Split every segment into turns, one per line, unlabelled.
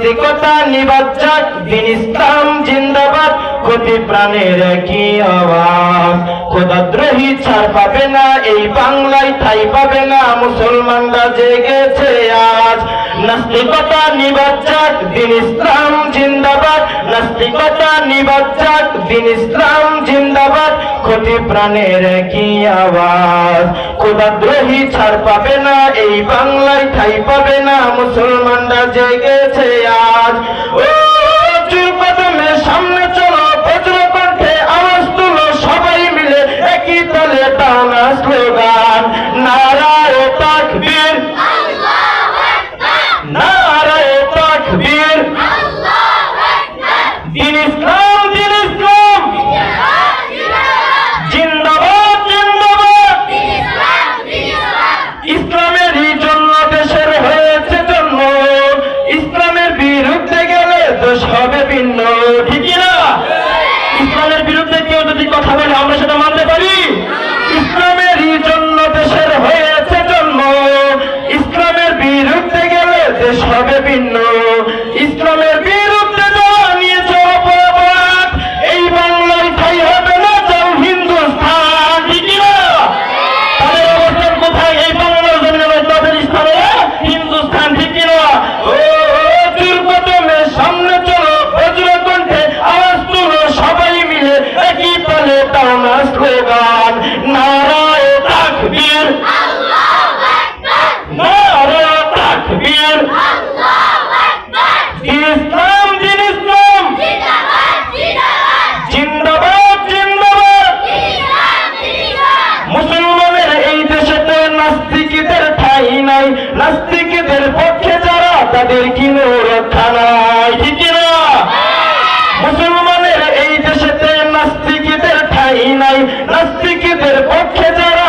নাস্তিকতা যাক দিন ইসলাম জিন্দাবাদ, ক্ষতি প্রাণের কি আওয়াজ। খোদাদ্রোহী ছাড় পাবে না, এই বাংলায় ঠাই পাবে না, মুসলমানরা জেগেছে আজ। নাস্তিকতা যাক দিন ইসলাম জিন্দাবাদ, নাস্তিকতা যাক দিন ইসলাম জিন্দাবাদ ক্ষতি প্রাণের কি আওয়াজ? খোদাদ্রোহী ছাড় পাবে না, এই বাংলায় ঠাই পাবে না, মুসলমানরা জেগেছে আজ। ও চুর সামনে চলো বজ্র কণ্ঠে আওয়াজ তুলো সবাই মিলে একই তলে টানা স্লোগান নারায় তাকবীর নারায় তাকবীর দিন ইসলাম দিন ইসলাম জিন্দাবাদ জিন্দাবাদ ইসলামেরই জন্য দেশের হয়েছে জন্ম ইসলামের বিরুদ্ধে গেলে ভিন্ন ঠিকই না ইসলামের বিরুদ্ধে কেউ যদি কথা বলে, আমরা সেটা মানতে পারি? ইসলামেরই জন্য দেশের হয়েছে জন্ম। ইসলামের বিরুদ্ধে গেলে দেশ হবে ভিন্ন। না স্লোগান নারায় তাকবীর। মুসলমানের এই দেশেতে নাস্তিকদের ঠাই নাই। নাস্তিকদের পক্ষে যারা তাদের কিনো রক্ষা নাই ঠিক না মুসলমানের এই দেশেতে নাস্তিকদের ঠাই নাই নাস্তিকদের পক্ষে যারা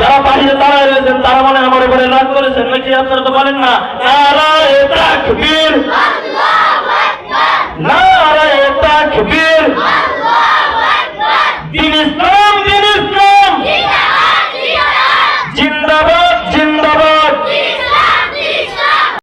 যারা বাড়িতে তারা রয়েছেন, তারা মানে আমার উপরে রাগ করেছেন। নাকি আপনারা তো বলেন না? তারা তাকবীর। তাকবীর